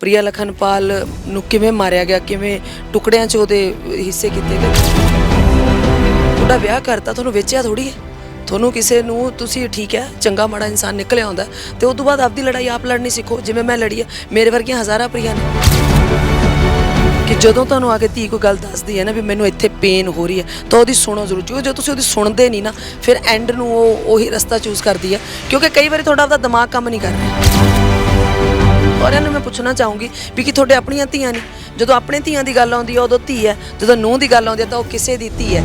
ਪ੍ਰਿਆ ਲਖਨਪਾਲ ਨੂੰ ਕਿਵੇਂ ਮਾਰਿਆ ਗਿਆ, ਕਿਵੇਂ ਟੁਕੜਿਆਂ 'ਚ ਉਹਦੇ ਹਿੱਸੇ ਕੀਤੇ ਗਏ? ਤੁਹਾਡਾ ਵਿਆਹ ਕਰਤਾ ਤੁਹਾਨੂੰ ਵੇਚਿਆ ਥੋੜੀ ਹੈ। ਤੁਹਾਨੂੰ ਕਿਸੇ ਨੂੰ ਤੁਸੀਂ ਠੀਕ ਹੈ, ਚੰਗਾ ਮਾੜਾ ਇਨਸਾਨ ਨਿਕਲਿਆ ਹੁੰਦਾ ਤੇ ਉਸ ਤੋਂ ਬਾਅਦ ਆਪਦੀ ਲੜਾਈ ਆਪ ਲੜਨੀ ਸਿੱਖੋ, ਜਿਵੇਂ ਮੈਂ ਲੜੀ ਹੈ, ਮੇਰੇ ਵਰਗੀਆਂ ਹਜ਼ਾਰਾਂ ਪ੍ਰਿਆ ਨੇ। ਕਿ ਜਦੋਂ ਤੁਹਾਨੂੰ ਆ ਕੇ ਧੀ ਕੋਈ ਗੱਲ ਦੱਸਦੀ ਹੈ ਨਾ ਵੀ ਮੈਨੂੰ ਇੱਥੇ ਪੇਨ ਹੋ ਰਹੀ ਹੈ, ਤਾਂ ਉਹਦੀ ਸੁਣੋ ਜ਼ਰੂਰ, ਕਿਉਂਕਿ ਜਦੋਂ ਤੁਸੀਂ ਉਹਦੀ ਸੁਣਦੇ ਨਹੀਂ ਨਾ, ਫਿਰ ਐਂਡ ਨੂੰ ਉਹ ਉਹੀ ਰਸਤਾ ਚੂਜ਼ ਕਰਦੀ ਹੈ, ਕਿਉਂਕਿ ਕਈ ਵਾਰੀ ਤੁਹਾਡਾ ਆਪਦਾ ਦਿਮਾਗ ਕੰਮ ਨਹੀਂ ਕਰ ਰਿਹਾ ਔਰ ਮੈਂ ਪੁੱਛਣਾ ਚਾਹੂੰਗੀ ਵੀ ਕਿ ਤੁਹਾਡੇ ਆਪਣੀਆਂ ਧੀਆਂ ਨਹੀਂ ਜਦੋਂ ਆਪਣੇ ਧੀਆਂ ਦੀ ਗੱਲ ਆਉਂਦੀ ਹੈ ਉਦੋਂ ਧੀ ਹੈ। ਜਦੋਂ ਨੂੰਹ ਦੀ ਗੱਲ ਆਉਂਦੀ ਹੈ ਤਾਂ ਉਹ ਕਿਸੇ ਦੀ ਧੀ ਹੈ।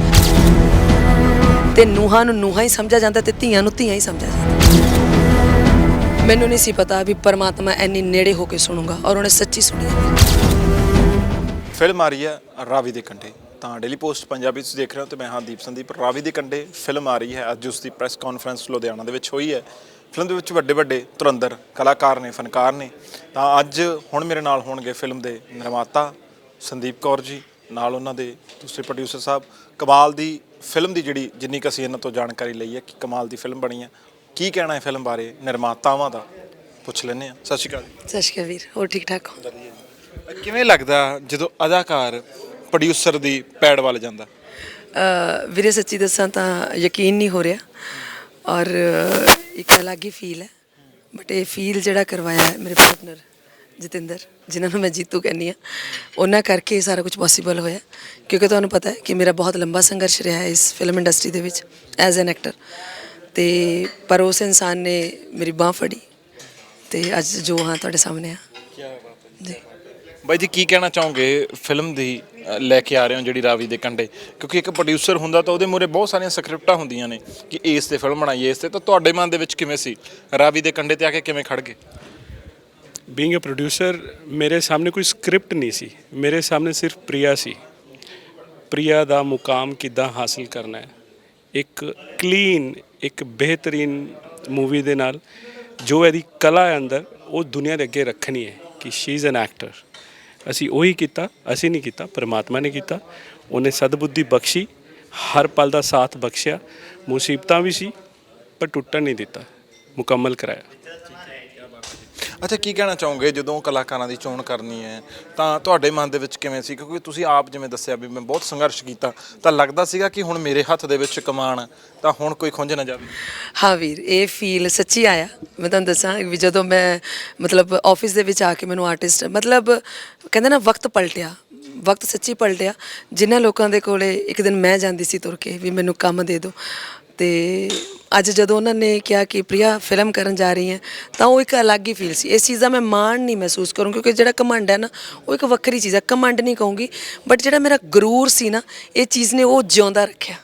ਤੇ ਨੂੰਹਾਂ ਨੂੰ ਨੂੰਹਾਂ ਹੀ ਸਮਝਿਆ ਜਾਂਦਾ ਤੇ ਧੀਆਂ ਨੂੰ ਧੀਆਂ ਹੀ ਸਮਝਿਆ ਜਾਂਦਾ। ਮੈਨੂੰ ਨਹੀਂ ਸੀ ਪਤਾ ਵੀ ਪਰਮਾਤਮਾ ਐਨੀ ਨੇੜੇ ਹੋ ਕੇ ਸੁਣੂਗਾ ਔਰ ਉਹਨੇ ਸੱਚੀ ਸੁਣੀ ਫਿਲਮ ਆ ਰਹੀ ਹੈ ਰਾਵੀ ਦੇ ਕੰਢੇ। ਤਾਂ ਡੇਲੀ ਪੋਸਟ ਪੰਜਾਬੀ ਤੁਸੀਂ ਦੇਖ ਰਹੇ ਹੋ ਤੇ ਮੈਂ ਹਾਂ ਦੀਪ ਸੰਦੀਪ। ਰਾਵੀ ਦੇ ਕੰਢੇ ਫਿਲਮ ਆ ਰਹੀ ਹੈ। ਅੱਜ ਉਸ ਦੀ ਪ੍ਰੈਸ ਕਾਨਫਰੰਸ ਲੁਧਿਆਣਾ ਦੇ ਵਿੱਚ ਹੋਈ ਹੈ। ਫਿਲਮ ਦੇ ਵਿੱਚ ਵੱਡੇ ਵੱਡੇ ਤੁਰੰਦਰ ਕਲਾਕਾਰ ਨੇ ਫਨਕਾਰ ਨੇ। ਤਾਂ ਅੱਜ ਹੁਣ ਮੇਰੇ ਨਾਲ ਹੋਣਗੇ ਫਿਲਮ ਦੇ ਨਿਰਮਾਤਾ ਸੰਦੀਪ ਕੌਰ ਜੀ ਨਾਲ ਉਹਨਾਂ ਦੇ ਦੂਸਰੇ ਪ੍ਰੋਡਿਊਸਰ ਸਾਹਿਬ। ਕਮਾਲ ਦੀ ਫਿਲਮ ਦੀ ਜਿਹੜੀ ਜਿੰਨੀ ਕੁ ਅਸੀਂ ਇਹਨਾਂ ਤੋਂ ਜਾਣਕਾਰੀ ਲਈ ਹੈ ਕਿ ਕਮਾਲ ਦੀ ਫਿਲਮ ਬਣੀ ਹੈ ਕੀ ਕਹਿਣਾ ਹੈ ਫਿਲਮ ਬਾਰੇ? ਨਿਰਮਾਤਾਵਾਂ ਦਾ ਪੁੱਛ ਲੈਂਦੇ ਆ ਸਤਿ ਸ਼੍ਰੀ ਅਕਾਲ ਜੀ। ਸਤਿ ਸ਼੍ਰੀ ਅਕਾਲ ਵੀਰ ਹੋਰ ਠੀਕ ਠਾਕ ਹੋ? ਕਿਵੇਂ ਲੱਗਦਾ ਜਦੋਂ ਅਦਾਕਾਰ ਪ੍ਰੋਡਿਊਸਰ ਦੀ ਪੈੜ ਵੱਲ ਜਾਂਦਾ? ਵੀਰੇ ਸੱਚੀ ਦੱਸਾਂ ਤਾਂ ਯਕੀਨ ਨਹੀਂ ਹੋ ਰਿਹਾ। ਔਰ ਇੱਕ ਅਲੱਗ ਹੀ ਫੀਲ ਹੈ। ਬਟ ਇਹ ਫੀਲ ਜਿਹੜਾ ਕਰਵਾਇਆ ਹੈ ਮੇਰੇ ਪਾਰਟਨਰ ਜਤਿੰਦਰ, ਜਿਨ੍ਹਾਂ ਨੂੰ ਮੈਂ ਜੀਤੂ ਕਹਿੰਦੀ ਆ ਉਹਨਾਂ ਕਰਕੇ ਇਹ ਸਾਰਾ ਕੁਝ ਪੋਸੀਬਲ ਹੋਇਆ ਕਿਉਂਕਿ ਤੁਹਾਨੂੰ ਪਤਾ ਹੈ ਕਿ ਮੇਰਾ ਬਹੁਤ ਲੰਬਾ ਸੰਘਰਸ਼ ਰਿਹਾ ਹੈ ਇਸ ਫਿਲਮ ਇੰਡਸਟਰੀ ਦੇ ਵਿੱਚ ਐਜ਼ ਐਨ ਐਕਟਰ ਤੇ ਪਰ ਉਸ ਇਨਸਾਨ ਨੇ ਮੇਰੀ ਬਾਹ ਫੜੀ ਤੇ ਅੱਜ ਜੋ ਹਾਂ ਤੁਹਾਡੇ ਸਾਹਮਣੇ ਆ। ਜੀ ਬਾਈ ਜੀ, ਕੀ ਕਹਿਣਾ ਚਾਹੋਗੇ ਫਿਲਮ ਦੀ ਲੈ ਕੇ ਆ ਰਹੇ ਹੋ ਜਿਹੜੀ ਰਾਵੀ ਦੇ ਕੰਢੇ? ਕਿਉਂਕਿ ਇੱਕ ਪ੍ਰੋਡਿਊਸਰ ਹੁੰਦਾ ਤਾਂ ਉਹਦੇ ਮੂਰੇ ਬਹੁਤ ਸਾਰੀਆਂ ਸਕ੍ਰਿਪਟਾਂ ਹੁੰਦੀਆਂ ਨੇ ਕਿ ਇਸ ਤੇ ਫਿਲਮ ਬਣਾਈਏ, ਇਸ ਤੇ। ਤਾਂ ਤੁਹਾਡੇ ਮਨ ਦੇ ਵਿੱਚ ਕਿਵੇਂ ਸੀ? ਰਾਵੀ ਦੇ ਕੰਢੇ ਤੇ ਆ ਕੇ ਕਿਵੇਂ ਖੜ ਗਏ? ਬੀਇੰਗ ਅ ਪ੍ਰੋਡਿਊਸਰ ਮੇਰੇ ਸਾਹਮਣੇ ਕੋਈ ਸਕ੍ਰਿਪਟ ਨਹੀਂ ਸੀ। ਮੇਰੇ ਸਾਹਮਣੇ ਸਿਰਫ ਪ੍ਰਿਆ ਸੀ। ਪ੍ਰਿਆ ਦਾ ਮੁਕਾਮ ਕਿੱਦਾਂ ਹਾਸਲ ਕਰਨਾ ਹੈ? ਇੱਕ ਕਲੀਨ ਇੱਕ ਬਿਹਤਰੀਨ ਮੂਵੀ ਦੇ ਨਾਲ ਜੋ ਇਹਦੀ ਕਲਾ ਹੈ ਅੰਦਰ, ਉਹ ਦੁਨੀਆ ਦੇ ਅੱਗੇ ਰੱਖਣੀ ਹੈ ਕਿ ਸ਼ੀ ਇਜ਼ ਐਨ ਐਕਟਰ ਅਸੀਂ ਉਹੀ ਕੀਤਾ, ਅਸੀਂ ਨਹੀਂ ਕੀਤਾ, ਪਰਮਾਤਮਾ ਨੇ ਕੀਤਾ। ਉਹਨੇ ਸਦਬੁੱਧੀ ਬਖਸ਼ੀ, ਹਰ ਪਲ ਦਾ ਸਾਥ ਬਖਸ਼ਿਆ। ਮੁਸੀਬਤਾਂ ਵੀ ਸੀ, ਪਰ ਟੁੱਟਣ ਨਹੀਂ ਦਿੱਤਾ। ਮੁਕੰਮਲ ਕਰਾਇਆ। ਅੱਛਾ, ਕੀ ਕਹਿਣਾ ਚਾਹੋਗੇ? ਜਦੋਂ ਕਲਾਕਾਰਾਂ ਦੀ ਚੋਣ ਕਰਨੀ ਹੈ, ਤਾਂ ਤੁਹਾਡੇ ਮਨ ਦੇ ਵਿੱਚ ਕਿਵੇਂ ਸੀ? ਕਿਉਂਕਿ ਤੁਸੀਂ ਆਪ ਜਿਵੇਂ ਦੱਸਿਆ ਵੀ ਮੈਂ ਬਹੁਤ ਸੰਘਰਸ਼ ਕੀਤਾ, ਤਾਂ ਲੱਗਦਾ ਸੀਗਾ ਕਿ ਹੁਣ ਮੇਰੇ ਹੱਥ ਦੇ ਵਿੱਚ ਕਮਾਨ ਤਾਂ ਹੁਣ ਕੋਈ ਖੁੰਝ ਨਾ ਜਾਵੇ। ਹਾਂ ਵੀਰ, ਇਹ ਫੀਲ ਸੱਚੀ ਆਇਆ। ਮੈਂ ਤੁਹਾਨੂੰ ਦੱਸਾਂ ਵੀ ਜਦੋਂ ਮੈਂ ਮਤਲਬ ਆਫਿਸ ਦੇ ਵਿੱਚ ਆ ਕੇ ਮੈਨੂੰ ਆਰਟਿਸਟ ਮਤਲਬ ਕਹਿੰਦੇ ਨਾ ਵਕਤ ਪਲਟਿਆ, ਵਕਤ ਸੱਚੀ ਪਲਟਿਆ। ਜਿਨ੍ਹਾਂ ਲੋਕਾਂ ਦੇ ਕੋਲੇ ਇੱਕ ਦਿਨ ਮੈਂ ਜਾਂਦੀ ਸੀ ਤੁਰ ਕੇ ਵੀ ਮੈਨੂੰ ਕੰਮ ਦੇ ਦਿਓ। ਤੇ ਅੱਜ ਜਦੋਂ ਉਹਨਾਂ ਨੇ ਕਿਹਾ ਕਿ ਪ੍ਰਿਆ ਫਿਲਮ ਕਰਨ ਜਾ ਰਹੀ ਹੈ, ਤਾਂ ਉਹ ਇੱਕ ਅਲੱਗ ਹੀ ਫੀਲ ਸੀ। ਇਸ ਚੀਜ਼ ਦਾ ਮੈਂ ਮਾਣ ਨਹੀਂ ਮਹਿਸੂਸ ਕਰੂੰ ਕਿਉਂਕਿ ਜਿਹੜਾ ਕਮੰਡ ਹੈ ਨਾ, ਉਹ ਇੱਕ ਵੱਖਰੀ ਚੀਜ਼ ਹੈ। ਕਮੰਡ ਨਹੀਂ ਕਹੂੰਗੀ ਬਟ ਜਿਹੜਾ ਮੇਰਾ ਗਰੂਰ ਸੀ ਨਾ, ਇਹ ਚੀਜ਼ ਨੇ ਉਹ ਜਿਉਂਦਾ ਰੱਖਿਆ।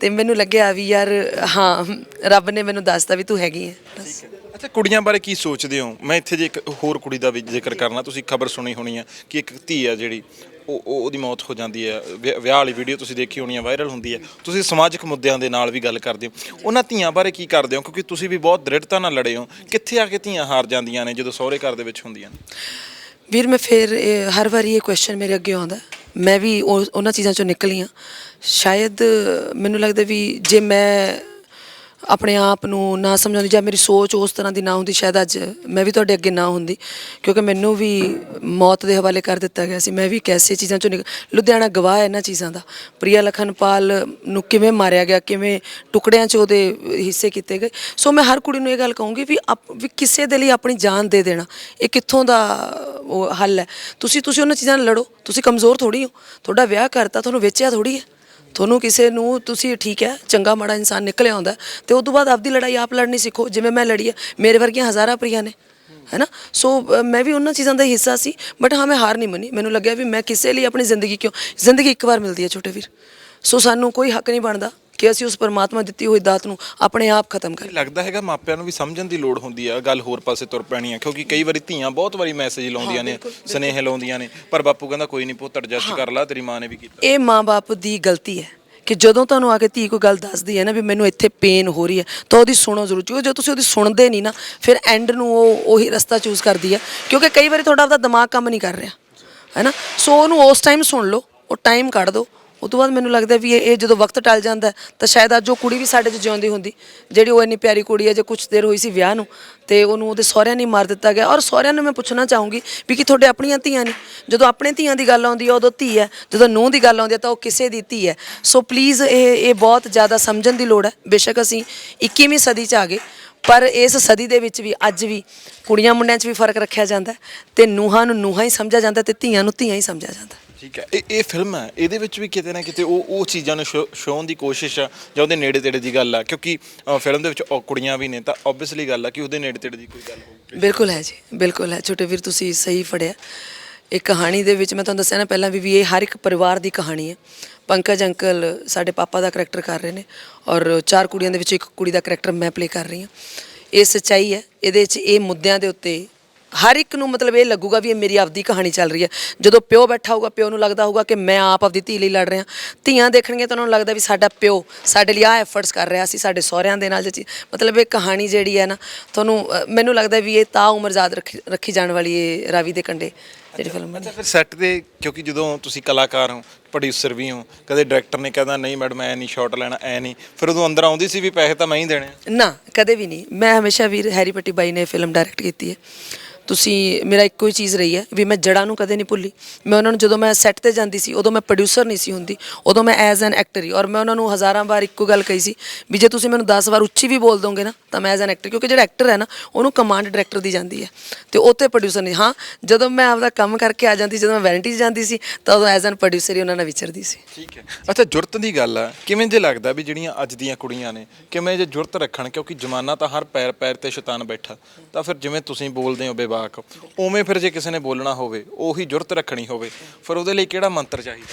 ਤੇ ਮੈਨੂੰ ਲੱਗਿਆ ਵੀ ਯਾਰ, ਹਾਂ, ਰੱਬ ਨੇ ਮੈਨੂੰ ਦੱਸਤਾ ਵੀ ਤੂੰ ਹੈਗੀ ਹੈ। ਬਸ। ਅੱਛਾ, ਕੁੜੀਆਂ ਬਾਰੇ ਕੀ ਸੋਚਦੇ ਹੋ? ਮੈਂ ਇੱਥੇ ਜੇ ਇੱਕ ਹੋਰ ਕੁੜੀ ਦਾ ਵੀ ਜ਼ਿਕਰ ਕਰਨਾ, ਤੁਸੀਂ ਖਬਰ ਸੁਣੀ ਹੋਣੀ ਆ ਕਿ ਇੱਕ ਧੀ ਆ ਜਿਹੜੀ, ਉਹ ਉਹ- ਉਹਦੀ ਮੌਤ ਹੋ ਜਾਂਦੀ ਹੈ ਵਿਆਹ ਵਿਆਹ ਵਾਲੀ ਵੀਡੀਓ ਤੁਸੀਂ ਦੇਖੀ ਹੋਣੀ ਆ ਵਾਇਰਲ ਹੁੰਦੀ ਹੈ ਤੁਸੀਂ ਸਮਾਜਿਕ ਮੁੱਦਿਆਂ ਦੇ ਨਾਲ ਵੀ ਗੱਲ ਕਰਦੇ ਹੋ। ਉਹਨਾਂ ਧੀਆਂ ਬਾਰੇ ਕੀ ਕਰਦੇ ਹੋ? ਕਿਉਂਕਿ ਤੁਸੀਂ ਵੀ ਬਹੁਤ ਦ੍ਰਿੜਤਾ ਨਾਲ ਲੜੇ ਹੋ। ਕਿੱਥੇ ਆ ਕੇ ਧੀਆਂ ਹਾਰ ਜਾਂਦੀਆਂ ਨੇ ਜਦੋਂ ਸਹੁਰੇ ਘਰ ਦੇ ਵਿੱਚ ਹੁੰਦੀਆਂ ਨੇ? ਵੀਰ, ਮੈਂ ਫਿਰ ਇਹ ਹਰ ਵਾਰੀ ਇਹ ਕੁਐਸਚਨ ਮੇਰੇ ਅੱਗੇ ਆਉਂਦਾ। ਮੈਂ ਵੀ ਉਹ- ਉਹਨਾਂ ਚੀਜ਼ਾਂ ਚੋਂ ਨਿਕਲੀ ਹਾਂ। ਸ਼ਾਇਦ ਮੈਨੂੰ ਲੱਗਦਾ ਵੀ ਜੇ ਮੈਂ ਆਪਣੇ ਆਪ ਨੂੰ ਨਾ ਸਮਝਾਉਂਦੀ ਜਾਂ ਮੇਰੀ ਸੋਚ ਉਸ ਤਰ੍ਹਾਂ ਦੀ ਨਾ ਹੁੰਦੀ, ਸ਼ਾਇਦ ਅੱਜ ਮੈਂ ਵੀ ਤੁਹਾਡੇ ਅੱਗੇ ਨਾ ਹੁੰਦੀ, ਕਿਉਂਕਿ ਮੈਨੂੰ ਵੀ ਮੌਤ ਦੇ ਹਵਾਲੇ ਕਰ ਦਿੱਤਾ ਗਿਆ ਸੀ। ਮੈਂ ਵੀ ਕੈਸੇ ਚੀਜ਼ਾਂ ਚੋਂ ਨਿਕ, ਲੁਧਿਆਣਾ ਗਵਾਹ ਹੈ ਇਹਨਾਂ ਚੀਜ਼ਾਂ ਦਾ। ਪ੍ਰਿਆ ਲਖਨਪਾਲ ਨੂੰ ਕਿਵੇਂ ਮਾਰਿਆ ਗਿਆ, ਕਿਵੇਂ ਟੁਕੜਿਆਂ 'ਚ ਉਹਦੇ ਹਿੱਸੇ ਕੀਤੇ ਗਏ। ਸੋ ਮੈਂ ਹਰ ਕੁੜੀ ਨੂੰ ਇਹ ਗੱਲ ਕਹੂੰਗੀ ਵੀ ਆਪ- ਵੀ ਕਿਸੇ ਦੇ ਲਈ ਆਪਣੀ ਜਾਨ ਦੇ ਦੇਣਾ, ਇਹ ਕਿੱਥੋਂ ਦਾ ਉਹ ਹੱਲ ਹੈ? ਤੁਸੀਂ ਤੁਸੀਂ ਉਹਨਾਂ ਚੀਜ਼ਾਂ ਨਾਲ ਲੜੋ, ਤੁਸੀਂ ਕਮਜ਼ੋਰ ਥੋੜੀ ਹੋ। ਤੁਹਾਡਾ ਵਿਆਹ ਕਰਤਾ, ਤੁਹਾਨੂੰ ਵੇਚਿਆ ਥੋੜੀ ਹੈ। ਤੁਹਾਨੂੰ ਕਿਸੇ ਨੂੰ ਤੁਸੀਂ ਠੀਕ ਹੈ, ਚੰਗਾ ਮਾੜਾ ਇਨਸਾਨ ਨਿਕਲਿਆ ਆਉਂਦਾ ਤੇ ਉਸ ਤੋਂ ਬਾਅਦ ਆਪਦੀ ਲੜਾਈ ਆਪ ਲੜਨੀ ਸਿੱਖੋ, ਜਿਵੇਂ ਮੈਂ ਲੜੀ ਹੈ, ਮੇਰੇ ਵਰਗੀਆਂ ਹਜ਼ਾਰਾਂ ਪ੍ਰੀਆਂ ਨੇ, ਹੈ ਨਾ? ਸੋ ਮੈਂ ਵੀ ਉਹਨਾਂ ਚੀਜ਼ਾਂ ਦਾ ਹਿੱਸਾ ਸੀ ਬਟ ਹਾਂ, ਮੈਂ ਹਾਰ ਨਹੀਂ ਮੰਨੀ। ਮੈਨੂੰ ਲੱਗਿਆ ਵੀ ਮੈਂ ਕਿਸੇ ਲਈ ਆਪਣੀ ਜ਼ਿੰਦਗੀ ਕਿਉਂ, ਜ਼ਿੰਦਗੀ ਇੱਕ ਵਾਰ ਮਿਲਦੀ ਹੈ ਛੋਟੇ ਵੀਰ। ਸੋ ਸਾਨੂੰ ਕੋਈ ਹੱਕ ਨਹੀਂ ਬਣਦਾ ਕਿ ਅਸੀਂ ਉਸ ਪਰਮਾਤਮਾ ਦਿੱਤੀ ਹੋਈ ਦਾਤ ਨੂੰ ਆਪਣੇ ਆਪ ਖਤਮ ਕਰੀਏ। ਲੱਗਦਾ ਹੈਗਾ ਮਾਪਿਆਂ ਨੂੰ ਵੀ ਸਮਝਣ ਦੀ ਲੋੜ ਹੁੰਦੀ ਆ ਗੱਲ ਹੋਰ ਪਾਸੇ ਤੁਰ ਪੈਣੀ ਆ ਕਿਉਂਕਿ ਕਈ ਵਾਰੀ ਧੀਆਂ ਬਹੁਤ ਵਾਰੀ ਮੈਸੇਜ ਲਾਉਂਦੀਆਂ ਨੇ ਸਨੇਹ ਲਾਉਂਦੀਆਂ ਨੇ ਪਰ ਬਾਪੂ ਕਹਿੰਦਾ ਕੋਈ ਨਹੀਂ ਪੁੱਤ ਐਡਜਸਟ ਕਰ ਲਾ ਤੇਰੀ ਮਾਂ ਨੇ ਵੀ ਕੀਤਾ। ਇਹ ਮਾਂ-ਬਾਪ ਦੀ ਗਲਤੀ ਹੈ ਕਿ ਜਦੋਂ ਤੁਹਾਨੂੰ ਆ ਕੇ ਧੀ ਕੋਈ ਗੱਲ ਦੱਸਦੀ ਹੈ ਨਾ ਵੀ ਮੈਨੂੰ ਇੱਥੇ ਪੇਨ ਹੋ ਰਹੀ ਹੈ ਤਾਂ ਉਹਦੀ ਸੁਣੋ ਜ਼ਰੂਰ ਕਿਉਂਕਿ ਜਦੋਂ ਤੁਸੀਂ ਉਹਦੀ ਸੁਣਦੇ ਨਹੀਂ ਨਾ ਫਿਰ ਐਂਡ ਨੂੰ ਉਹ ਉਹੀ ਰਸਤਾ ਚੂਜ਼ ਕਰਦੀ ਹੈ ਕਿਉਂਕਿ ਕਈ ਵਾਰੀ ਤੁਹਾਡਾ ਆਪਦਾ ਦਿਮਾਗ ਕੰਮ ਨਹੀਂ ਕਰ ਰਿਹਾ ਹੈ ਨਾ? ਸੋ ਉਹਨੂੰ ਉਸ ਟਾਈਮ ਸੁਣ ਲਓ ਉਹ ਟਾਈਮ ਕੱਢ ਦਿਓ ਉਹ ਤੋਂ ਬਾਅਦ ਮੈਨੂੰ ਲੱਗਦਾ ਵੀ ਇਹ ਇਹ ਜਦੋਂ ਵਕਤ ਟਲ ਜਾਂਦਾ, ਤਾਂ ਸ਼ਾਇਦ ਅੱਜ ਉਹ ਕੁੜੀ ਵੀ ਸਾਡੇ 'ਚ ਜਿਉਂਦੀ ਹੁੰਦੀ, ਜਿਹੜੀ ਉਹ ਇੰਨੀ ਪਿਆਰੀ ਕੁੜੀ ਹੈ, ਜੇ ਕੁਝ ਦੇਰ ਹੋਈ ਸੀ ਵਿਆਹ ਨੂੰ, ਤੇ ਉਹਨੂੰ ਉਹਦੇ ਸਹੁਰਿਆਂ ਨੇ ਹੀ ਮਾਰ ਦਿੱਤਾ ਗਿਆ। ਔਰ ਸਹੁਰਿਆਂ ਨੂੰ ਮੈਂ ਪੁੱਛਣਾ ਚਾਹੂੰਗੀ ਵੀ ਕਿ ਤੁਹਾਡੇ ਆਪਣੀਆਂ ਧੀਆਂ ਨੇ, ਜਦੋਂ ਆਪਣੇ ਧੀਆਂ ਦੀ ਗੱਲ ਆਉਂਦੀ ਹੈ, ਉਦੋਂ ਧੀ ਹੈ, ਜਦੋਂ ਨੂੰਹ ਦੀ ਗੱਲ ਆਉਂਦੀ ਹੈ, ਤਾਂ ਉਹ ਕਿਸੇ ਦੀ ਧੀ ਹੈ। ਸੋ ਪਲੀਜ਼ ਇਹ ਇਹ ਬਹੁਤ ਜ਼ਿਆਦਾ ਸਮਝਣ ਦੀ ਲੋੜ ਹੈ। ਬੇਸ਼ੱਕ ਅਸੀਂ 21ਵੀਂ ਸਦੀ 'ਚ ਆ ਗਏ, ਪਰ ਇਸ ਸਦੀ ਦੇ ਵਿੱਚ ਵੀ, ਅੱਜ ਵੀ ਕੁੜੀਆਂ ਮੁੰਡਿਆਂ 'ਚ ਵੀ ਫ਼ਰਕ ਰੱਖਿਆ ਜਾਂਦਾ ਹੈ, ਤੇ ਨੂੰਹਾਂ ਨੂੰ ਨੂੰਹਾਂ ਹੀ ਸਮਝਿਆ ਜਾਂਦਾ ਤੇ ਧੀਆਂ ਨੂੰ ਧੀਆਂ ਹੀ ਸਮਝਿਆ ਜਾਂਦਾ ਠੀਕ ਹੈ। ਇਹ ਇਹ ਫਿਲਮ ਹੈ। ਇਹਦੇ ਵਿੱਚ ਵੀ ਕਿਤੇ ਨਾ ਕਿਤੇ ਉਹ ਉਹ ਚੀਜ਼ਾਂ ਨੂੰ ਸ਼ੋਅਣ ਦੀ ਕੋਸ਼ਿਸ਼ ਆ ਜਾਂ ਉਹਦੇ ਨੇੜੇ ਤੇੜੇ ਦੀ ਗੱਲ ਆ। ਕਿਉਂਕਿ ਫਿਲਮ ਦੇ ਵਿੱਚ ਉਹ ਕੁੜੀਆਂ ਵੀ ਨੇ ਤਾਂ ਆਬਵੀਅਸਲੀ ਗੱਲ ਆ ਕਿ ਉਹਦੇ ਨੇੜੇ ਤੇੜੇ ਦੀ ਕੋਈ ਗੱਲ ਹੋਊਗੀ। ਬਿਲਕੁਲ ਹੈ ਜੀ। ਬਿਲਕੁਲ ਹੈ। ਛੋਟੇ ਵੀਰ, ਤੁਸੀਂ ਸਹੀ ਫੜਿਆ। ਇਹ ਕਹਾਣੀ ਦੇ ਵਿੱਚ ਮੈਂ ਤੁਹਾਨੂੰ ਦੱਸਿਆ ਨਾ ਪਹਿਲਾਂ ਵੀ ਵੀ ਇਹ ਹਰ ਇੱਕ ਪਰਿਵਾਰ ਦੀ ਕਹਾਣੀ ਹੈ। ਪੰਕਜ ਅੰਕਲ ਸਾਡੇ ਪਾਪਾ ਦਾ ਕਰੈਕਟਰ ਕਰ ਰਹੇ ਨੇ ਔਰ ਚਾਰ ਕੁੜੀਆਂ ਦੇ ਵਿੱਚ ਇੱਕ ਕੁੜੀ ਦਾ ਕਰੈਕਟਰ ਮੈਂ ਪਲੇ ਕਰ ਰਹੀ ਹਾਂ। ਇਹ ਸੱਚਾਈ ਹੈ। ਇਹਦੇ 'ਚ ਇਹ ਮੁੱਦਿਆਂ ਦੇ ਉੱਤੇ ਹਰ ਇੱਕ ਨੂੰ ਮਤਲਬ ਇਹ ਲੱਗੂਗਾ ਵੀ ਇਹ ਮੇਰੀ ਆਪਦੀ ਕਹਾਣੀ ਚੱਲ ਰਹੀ ਹੈ। ਜਦੋਂ ਪਿਓ ਬੈਠਾ ਹੋਊਗਾ, ਪਿਓ ਨੂੰ ਲੱਗਦਾ ਹੋਊਗਾ ਕਿ ਮੈਂ ਆਪ ਆਪਦੀ ਧੀ ਲਈ ਲੜ ਰਿਹਾ। ਧੀਆਂ ਦੇਖਣਗੀਆਂ ਤਾਂ ਉਹਨਾਂ ਨੂੰ ਲੱਗਦਾ ਵੀ ਸਾਡਾ ਪਿਓ ਸਾਡੇ ਲਈ ਆ ਐਫਰਟਸ ਕਰ ਰਿਹਾ ਸੀ, ਸਾਡੇ ਸਹੁਰਿਆਂ ਦੇ ਨਾਲ ਜੇ। ਚੀਜ਼- ਮਤਲਬ ਇਹ ਕਹਾਣੀ ਜਿਹੜੀ ਹੈ ਨਾ, ਤੁਹਾਨੂੰ ਮੈਨੂੰ ਲੱਗਦਾ ਵੀ ਇਹ ਤਾਂ ਉਮਰ ਯਾਦ ਰੱਖੀ ਰੱਖੀ ਜਾਣ ਵਾਲੀ ਇਹ ਰਾਵੀ ਦੇ ਕੰਡੇ ਜਿਹੜੀ ਫਿਲਮ ਅੱਛਾ ਫਿਰ ਸੈੱਟ ਤੇ ਕਿਉਂਕਿ ਜਦੋਂ ਤੁਸੀਂ ਕਲਾਕਾਰ ਹੋ ਪ੍ਰੋਡਿਊਸਰ ਵੀ ਹੋ ਕਦੇ ਡਾਇਰੈਕਟਰ ਨੇ ਕਹਿੰਦਾ ਨਹੀਂ ਮੈਡਮ ਐ ਨਹੀਂ ਸ਼ਾਟ ਲੈਣਾ ਐ ਨਹੀਂ ਫਿਰ ਉਦੋਂ ਅੰਦਰ ਆਉਂਦੀ ਸੀ ਵੀ ਪੈਸੇ ਤਾਂ ਮੈਂ ਹੀ ਦੇਣੇ ਆ। ਨਾ ਕਦੇ ਵੀ ਨਹੀਂ। ਮੈਂ ਹਮੇਸ਼ਾ ਵੀਰ ਹੈਰੀ ਪੱਟੀ ਬਾਈ ਨੇ ਫਿਲਮ ਡਾਇਰੈਕਟ ਕੀਤੀ ਹੈ। ਤੁਸੀਂ ਮੇਰਾ ਇੱਕੋ ਹੀ ਚੀਜ਼ ਰਹੀ ਹੈ ਵੀ ਮੈਂ ਜੜਾਂ ਨੂੰ ਕਦੇ ਨਹੀਂ ਭੁੱਲੀ। ਮੈਂ ਉਹਨਾਂ ਨੂੰ ਜਦੋਂ ਮੈਂ ਸੈੱਟ ਤੇ ਜਾਂਦੀ ਸੀ ਉਦੋਂ ਮੈਂ ਪ੍ਰੋਡਿਊਸਰ ਨਹੀਂ ਸੀ ਹੁੰਦੀ। ਉਦੋਂ ਮੈਂ ਐਜ਼ ਐਨ ਐਕਟਰ ਹੀ। ਔਰ ਮੈਂ ਉਹਨਾਂ ਨੂੰ ਹਜ਼ਾਰਾਂ ਵਾਰ ਇੱਕੋ ਗੱਲ ਕਹੀ ਸੀ ਵੀ ਜੇ ਤੁਸੀਂ ਮੈਨੂੰ 10 ਵਾਰ ਉੱਚੀ ਵੀ ਬੋਲ ਦੋਗੇ ਨਾ ਤਾਂ ਮੈਂ ਐਜ਼ ਐਨ ਐਕਟਰ ਕਿਉਂਕਿ ਜਿਹੜਾ ਐਕਟਰ ਹੈ ਨਾ ਉਹਨੂੰ ਕਮਾਂਡ ਡਾਇਰੈਕਟਰ ਦੀ ਜਾਂਦੀ ਹੈ। ਤੇ ਉੱਥੇ ਪ੍ਰੋਡਿਊਸਰ ਨਹੀਂ। ਹਾਂ ਜਦੋਂ ਮੈਂ ਆਪਦਾ ਕੰਮ ਕਰਕੇ ਆ ਜਾਂਦੀ ਜਦੋਂ ਮੈਂ ਵੈਰੰਟੀ 'ਚ ਜਾਂਦੀ ਸੀ ਤਾਂ ਉਦੋਂ ਐਜ਼ ਐਨ ਪ੍ਰੋਡਿਊਸਰ ਹੀ ਉਹਨਾਂ ਨਾਲ ਵਿਚਰਦੀ ਸੀ। ਠੀਕ ਹੈ। ਅੱਛਾ ਜੁਰਤ ਦੀ ਗੱਲ ਆ ਕਿਵੇਂ ਜੇ ਲੱਗਦਾ ਵੀ ਜਿਹੜੀਆਂ ਅੱਜ ਦੀਆਂ ਕੁੜੀਆਂ ਨੇ ਕਿਵੇਂ ਜੇ ਜੁਰਤ ਰੱਖਣ ਕਿਉਂਕਿ ਜ਼ਮਾਨਾ ਤਾਂ ਹਰ ਪੈਰ ਪੈਰ ਤੇ ਸ਼ੈਤਾਨ ਬੈਠਾ ਤਾਂ ਫਿਰ ਜਿਵੇਂ ਤੁਸੀਂ ਬੋਲਦੇ ਹੋ ਬੇਬਾਕ ਉਵੇਂ ਫਿਰ ਜੇ ਕਿਸੇ ਨੇ ਬੋਲਣਾ ਹੋਵੇ ਉਹੀ ਜੁਰਤ ਰੱਖਣੀ ਹੋਵੇ ਫਿਰ ਉਹਦੇ ਲਈ ਕਿਹੜਾ ਮੰਤਰ ਚਾਹੀਦਾ?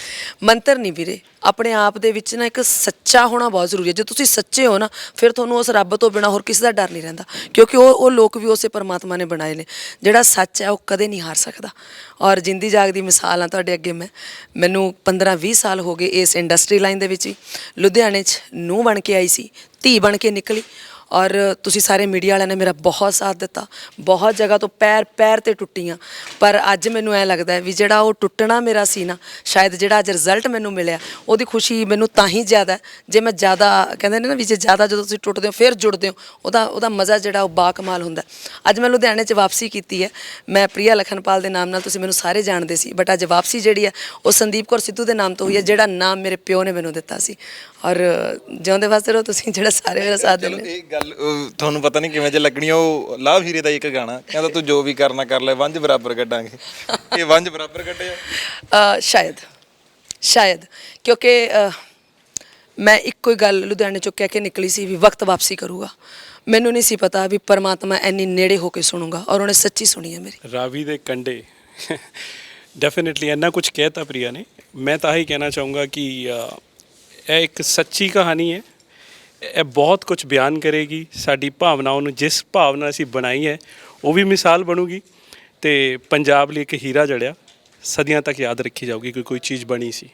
ਮੰਤਰ ਨਹੀਂ ਵੀਰੇ ਆਪਣੇ ਆਪ ਦੇ ਵਿੱਚ ਨਾ ਇੱਕ ਸੱਚਾ ਹੋਣਾ ਬਹੁਤ ਜ਼ਰੂਰੀ ਹੈ। ਜੇ ਤੁਸੀਂ ਸੱਚੇ ਹੋ ਨਾ ਫਿਰ ਤੁਹਾਨੂੰ ਉਸ ਰੱਬ ਤੋਂ ਬਿਨਾ ਹੋਰ ਕਿਸੇ ਦਾ ਡਰ ਨਹੀਂ ਰਹਿੰਦਾ ਕਿਉਂਕਿ ਉਹ ਉਹ ਲੋਕ ਵੀ ਉਸੇ ਪਰਮਾਤਮਾ ਨੇ ਬਣਾਏ ਨੇ ਜਿਹੜਾ ਸੱਚ ਹੈ ਉਹ ਕਦੇ ਨਹੀਂ ਹਾਰ ਸਕਦਾ। ਔਰ ਜਿੰਦੀ ਜਾਗਦੀ ਮਿਸਾਲ ਆ ਤੁਹਾਡੇ ਅੱਗੇ ਮੈਂ। ਮੈਨੂੰ 15 20 ਸਾਲ ਹੋ ਗਏ ਇਸ ਇੰਡਸਟਰੀ ਲਾਈਨ ਦੇ ਵਿੱਚ ਹੀ। ਲੁਧਿਆਣੇ 'ਚ ਨੂੰ ਬਣ ਕੇ ਆਈ ਸੀ, ਧੀ ਬਣ ਕੇ ਨਿਕਲੀ। ਔਰ ਤੁਸੀਂ ਸਾਰੇ ਮੀਡੀਆ ਵਾਲਿਆਂ ਨੇ ਮੇਰਾ ਬਹੁਤ ਸਾਥ ਦਿੱਤਾ। ਬਹੁਤ ਜਗ੍ਹਾ ਤੋਂ ਪੈਰ ਪੈਰ ਤੇ ਟੁੱਟੀਆਂ। ਪਰ ਅੱਜ ਮੈਨੂੰ ਐ ਲੱਗਦਾ ਹੈ ਵੀ ਜਿਹੜਾ ਉਹ ਟੁੱਟਣਾ ਮੇਰਾ ਸੀ ਨਾ ਸ਼ਾਇਦ ਜਿਹੜਾ ਅੱਜ ਰਿਜ਼ਲਟ ਮੈਨੂੰ ਮਿਲਿਆ ਉਹਦੀ ਖੁਸ਼ੀ ਮੈਨੂੰ ਤਾਂ ਹੀ ਜ਼ਿਆਦਾ ਜੇ ਮੈਂ ਜ਼ਿਆਦਾ ਕਹਿੰਦੇ ਨੇ ਨਾ ਵੀ ਜੇ ਜ਼ਿਆਦਾ ਜਦੋਂ ਤੁਸੀਂ ਟੁੱਟਦੇ ਹੋ ਫਿਰ ਜੁੜਦੇ ਹੋ ਉਹਦਾ ਉਹਦਾ ਮਜ਼ਾ ਜਿਹੜਾ ਉਹ ਬਾਕਮਾਲ ਹੁੰਦਾ। ਅੱਜ ਮੈਂ ਲੁਧਿਆਣੇ 'ਚ ਵਾਪਸੀ ਕੀਤੀ ਹੈ। ਮੈਂ ਪ੍ਰਿਆ ਲਖਨਪਾਲ ਦੇ ਨਾਮ ਨਾਲ ਤੁਸੀਂ ਮੈਨੂੰ ਸਾਰੇ ਜਾਣਦੇ ਸੀ ਬਟ ਅੱਜ ਵਾਪਸੀ ਜਿਹੜੀ ਹੈ ਉਹ ਸੰਦੀਪ ਕੌਰ ਸਿੱਧੂ ਦੇ ਨਾਮ ਤੋਂ ਹੋਈ ਹੈ ਜਿਹੜਾ ਨਾਮ ਮੇਰੇ ਪਿਓ ਨੇ ਮੈਨੂੰ ਦਿੱਤਾ ਸੀ। ਔਰ ਜਿਉਂਦੇ ਵਾਸਤੇ ਰਹੋ ਤੁਸੀਂ ਜਿਹੜਾ ਸਾਰੇ ਮੇਰਾ ਸਾਥ ਦਿੰਦੇ ਇਹ ਗੱਲ ਤੁਹਾਨੂੰ ਪਤਾ ਨਹੀਂ ਕਿਵੇਂ ਜੇ ਲੱਗਣੀ ਆ, ਉਹ ਲਾਭ ਹੀਰੇ ਦਾ ਇੱਕ ਗਾਣਾ ਕਹਿੰਦਾ ਤੂੰ ਜੋ ਵੀ ਕਰਨਾ ਕਰ ਲੈ ਵੰਜ ਬਰਾਬਰ ਕੱਢਾਂਗੇ। ਇਹ ਵੰਜ ਬਰਾਬਰ ਕੱਢਿਆ। ਅ, ਸ਼ਾਇਦ ਸ਼ਾਇਦ ਕਿਉਂਕਿ ਅ, ਮੈਂ ਇੱਕੋ ਹੀ ਗੱਲ ਲੁਧਿਆਣੇ ਚੋਂ ਕਹਿ ਕੇ ਨਿਕਲੀ ਸੀ ਵੀ ਵਕਤ ਵਾਪਸੀ ਕਰੂਗਾ। ਮੈਨੂੰ ਨਹੀਂ ਸੀ ਪਤਾ ਵੀ ਪਰਮਾਤਮਾ ਇੰਨੀ ਨੇੜੇ ਹੋ ਕੇ ਸੁਣੂਗਾ ਔਰ ਉਹਨੇ ਸੱਚੀ ਸੁਣੀ ਹੈ ਮੇਰੀ। ਰਾਵੀ ਦੇ ਕੰਡੇ। ਡੈਫੀਨਿਟਲੀ ਇੰਨਾ ਕੁਝ ਕਹਿਤਾ ਪ੍ਰਿਆ ਨੇ। ਮੈਂ ਤਾਂ ਹੀ ਕਹਿਣਾ ਚਾਹੂੰਗਾ ਕਿ ਅ, ਇਹ ਇੱਕ ਸੱਚੀ ਕਹਾਣੀ ਹੈ। ਇਹ ਬਹੁਤ ਕੁਝ ਬਿਆਨ ਕਰੇਗੀ ਸਾਡੀ ਭਾਵਨਾਵਾਂ ਨੂੰ ਜਿਸ ਭਾਵਨਾ ਅਸੀਂ ਬਣਾਈ ਹੈ ਉਹ ਵੀ ਮਿਸਾਲ ਬਣੂਗੀ ਤੇ ਪੰਜਾਬ ਲਈ ਇੱਕ ਹੀਰਾ ਜੜਿਆ ਸਦੀਆਂ ਤੱਕ ਯਾਦ ਰੱਖੀ ਜਾਊਗੀ ਕਿ ਕੋਈ ਚੀਜ਼ ਬਣੀ ਸੀ।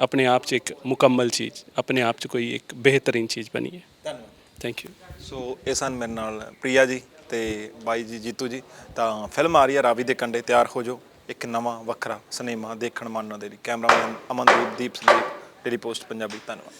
ਆਪਣੇ ਆਪ 'ਚ ਇੱਕ ਮੁਕੰਮਲ ਚੀਜ਼ ਆਪਣੇ ਆਪ 'ਚ ਕੋਈ ਇੱਕ ਬਿਹਤਰੀਨ ਚੀਜ਼ ਬਣੀ ਹੈ। ਧੰਨਵਾਦ। ਥੈਂਕ ਯੂ ਸੋ ਇਹ ਸਨ ਮੇਰੇ ਨਾਲ ਪ੍ਰਿਆ ਜੀ ਤੇ ਬਾਈ ਜੀ ਜੀਤੂ ਜੀ। ਤਾਂ ਫਿਲਮ ਆ ਰਹੀ ਹੈ ਰਾਵੀ ਦੇ ਕੰਡੇ ਤਿਆਰ ਹੋ ਜਾਓ। ਇੱਕ ਨਵਾਂ ਵੱਖਰਾ ਸਿਨੇਮਾ ਦੇਖਣ ਮਾਣਨ ਦੇ ਲਈ cameraman Amandeep Deep Sandeep daily post Punjabi. ਧੰਨਵਾਦ।